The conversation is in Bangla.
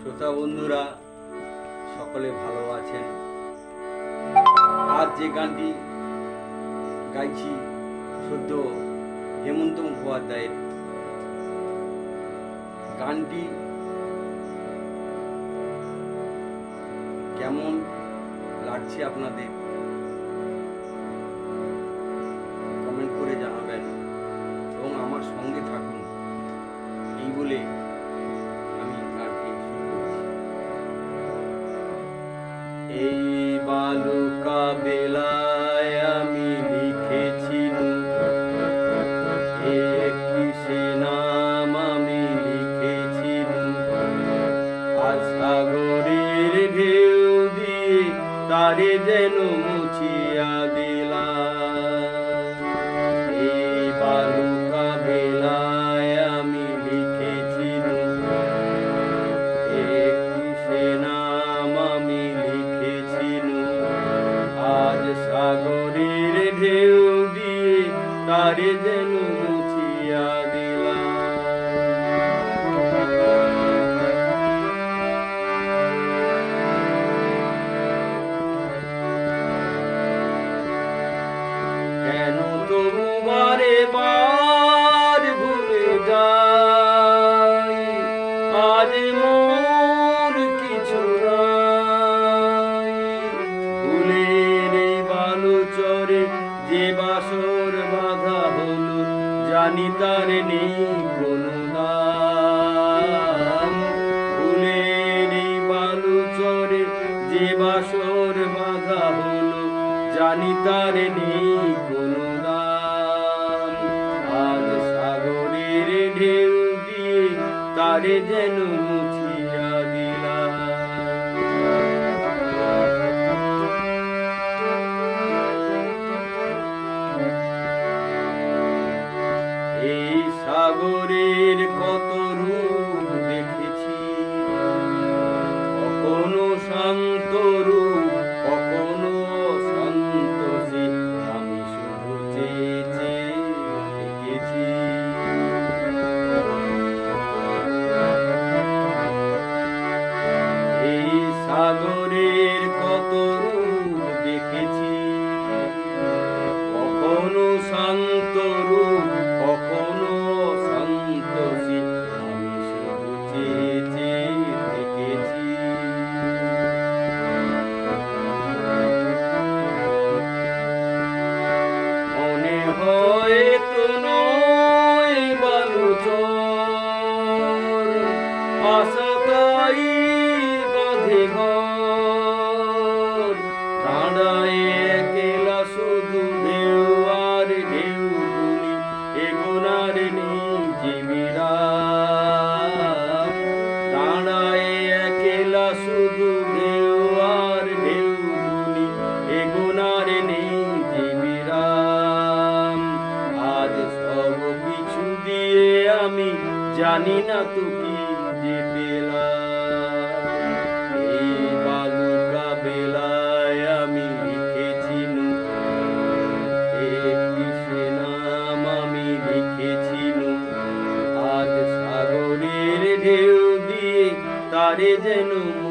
শ্রোতা বন্ধুরা, সকলে ভালো আছেন। আজ যে গানটি গাইছি, সদ্য হেমন্ত মুখোপাধ্যায়ের, গানটি কেমন লাগছে আপনাদের? মুছিয়া দিলা এই বালুকা বেলায় আমি লিখেছি একটি নাম আমি লিখেছি আজ সাগরের ঢেউ দিয়ে তারে যেন আজ মোর কিছু ভুলের বালু চরে যে বাসর বাধা হলো, জানি তার নেই কোনো ভুলের এই বালু চরে যে বাসর বাধা হলো, জানি তার নেই কোনো তারে যেন মুছিয়া দিলা। এই সাগরের কত রূপ দেখেছি কখনো শান্ত রূপ সাগরের কত রূপ দেখেছি। কখনো শান্ত রূপ, কখনো শান্ত আমি শুধু চেয়ে চেয়ে দেখেছি। মনে হয় তো নয় বালুচর বাঁধে ঘর দাঁড়ায় একলা শুধু ঢেউ আর ঢেউ শুধু ঢেউ আর এগোনার নেই জীবিরাম আজ সব কিছু দিয়ে আমি জানি না তো ਤਾਰੇ ਜਨੂ